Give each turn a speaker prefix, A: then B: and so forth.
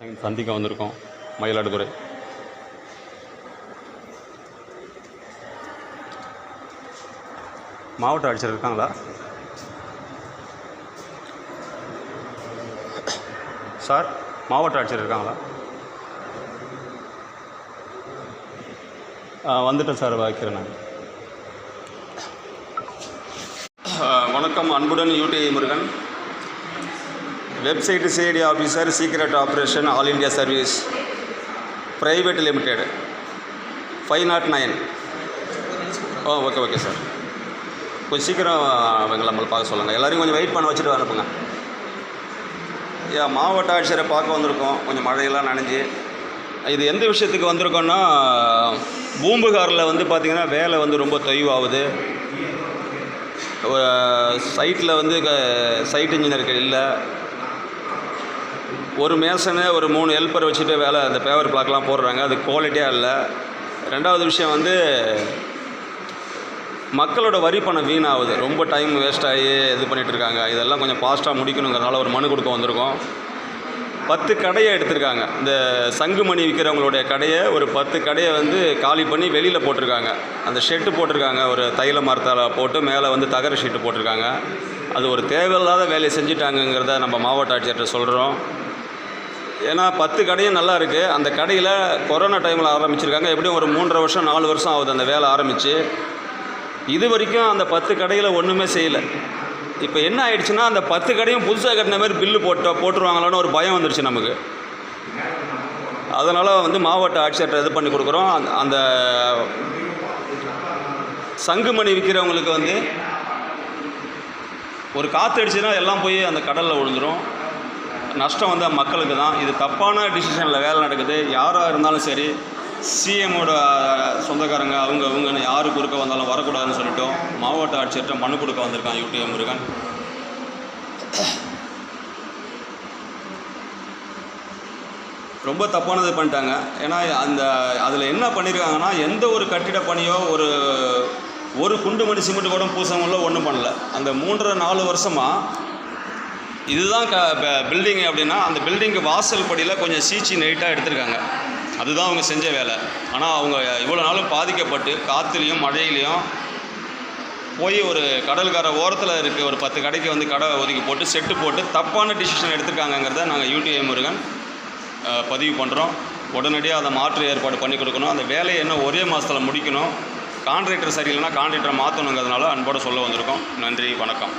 A: சந்திக்க வந்திருக்கோம் மயிலாடுதுறை. மாவட்ட ஆட்சியர் இருக்காங்களா? சார் மாவட்ட ஆட்சியர் இருக்காங்களா? வந்துட்டேன் சார் வைக்கிறேன் நான். வணக்கம் அன்புடன் UTI Murugan. Website CID officer secret operation all India service private limited. Five not nine. Oh okay okay sir. கொஞ்சம் சீக்கிரம் அவங்கள நம்மளை பார்க்க சொல்லுங்கள் எல்லோரையும் கொஞ்சம் வெயிட் பண்ண வச்சுட்டு அனுப்புங்க. ஏன் மாவட்ட ஆட்சியரை பார்க்க வந்திருக்கோம். கொஞ்சம் மழையெல்லாம் நனைஞ்சு. இது எந்த விஷயத்துக்கு வந்திருக்கோன்னா பூம்புகாரில் வந்து பார்த்திங்கன்னா வேலை வந்து ரொம்ப தொய்வாகுது. சைட்டில் வந்து சைட் இன்ஜினியர்கள் இல்லை. ஒரு மேசனு ஒரு மூணு ஹெல்ப்பர் வச்சுட்டு வேலை அந்த பேவர் பிளாக்லாம் போடுறாங்க. அது குவாலிட்டியாக இல்லை. ரெண்டாவது விஷயம் வந்து மக்களோட வரி பணம் வீணாகுது. ரொம்ப டைம் வேஸ்ட் ஆகி இது பண்ணிகிட்டு இருக்காங்க. இதெல்லாம் கொஞ்சம் ஃபாஸ்ட்டாக முடிக்கணுங்கிறனால ஒரு மனு கொடுக்க வந்திருக்கோம். பத்து கடையை எடுத்திருக்காங்க. இந்த சங்குமணி விற்கிறவங்களுடைய கடையை ஒரு பத்து கடையை வந்து காலி பண்ணி வெளியில் போட்டிருக்காங்க. அந்த ஷெட்டு போட்டிருக்காங்க. ஒரு தைல மரத்தால் போட்டு மேலே வந்து தகர ஷீட்டு போட்டிருக்காங்க. அது ஒரு தேவையில்லாத வேலையை செஞ்சுட்டாங்கங்கிறத நம்ம மாவட்ட ஆட்சியர்கிட்ட சொல்கிறோம் ஏன்னா பத்து கடையும் நல்லா இருக்குது அந்த கடையில் கொரோனா டைமில் ஆரம்பிச்சிருக்காங்க. எப்படியும் ஒரு மூன்றரை வருஷம் நாலு வருஷம் ஆகுது அந்த வேலை ஆரம்பித்து இது வரைக்கும் அந்த பத்து கடையில் ஒன்றுமே செய்யலை. இப்போ என்ன ஆயிடுச்சுன்னா அந்த பத்து கடையும் புதுசாக கட்டின மாதிரி பில்லு போட்ட போட்டுருவாங்களான்னு ஒரு பயம் வந்துருச்சு நமக்கு. அதனால் வந்து மாவட்ட ஆட்சியர்கிட்ட இது பண்ணி கொடுக்குறோம். அந்த சங்குமணி விற்கிறவங்களுக்கு வந்து ஒரு காற்று அடிச்சுன்னா எல்லாம் போய் அந்த கடலில் விழுந்துரும். நஷ்டம் வந்து மக்களுக்கு தான் இது தப்பான டிசிஷனில் வேலை நடக்குது. யாராக இருந்தாலும் சரி சிஎம்மோட சொந்தக்காரங்க அவங்க அவங்கன்னு யாரு குறுக்க வந்தாலும் வரக்கூடாதுன்னு சொல்லிட்டோம். மாவட்ட ஆட்சியர்கிட்ட மனு கொடுக்க வந்திருக்கான் யூடிஎம் முருகன். ரொம்ப தப்பானது பண்ணிட்டாங்க. ஏன்னா அந்த அதில் என்ன பண்ணியிருக்காங்கன்னா எந்த ஒரு கட்டிட பணியோ ஒரு ஒரு குண்டு மணி சிமெண்ட் கூட பூசவங்களோ ஒன்றும் பண்ணல. அந்த மூன்றரை நாலு வருஷமாக இதுதான் க பில்டிங் அப்படின்னா அந்த பில்டிங்கு வாசல் படியில் கொஞ்சம் சீச்சி நைட்டாக எடுத்திருக்காங்க. அதுதான் அவங்க செஞ்ச வேலை. ஆனால் அவங்க இவ்வளோ நாளும் பாதிக்கப்பட்டு காற்றுலையும் மழையிலையும் போய் ஒரு கடல்கார ஓரத்தில் இருக்க ஒரு பத்து கடைக்கு வந்து கடை ஒதுக்கி போட்டு செட்டு போட்டு தப்பான டிசிஷன் எடுத்துருக்காங்கங்கிறத நாங்கள் யூடிஐ முருகன் பதிவு பண்ணுறோம் உடனடியாக அதை மாற்று ஏற்பாடு பண்ணி கொடுக்கணும். அந்த வேலையை என்ன ஒரே மாதத்தில் முடிக்கணும். கான்ட்ராக்டர் சரியில்லைன்னா கான்ட்ராக்டரை மாற்றணுங்கிறதுனால அன்போடு சொல்ல வந்திருக்கோம். நன்றி வணக்கம்.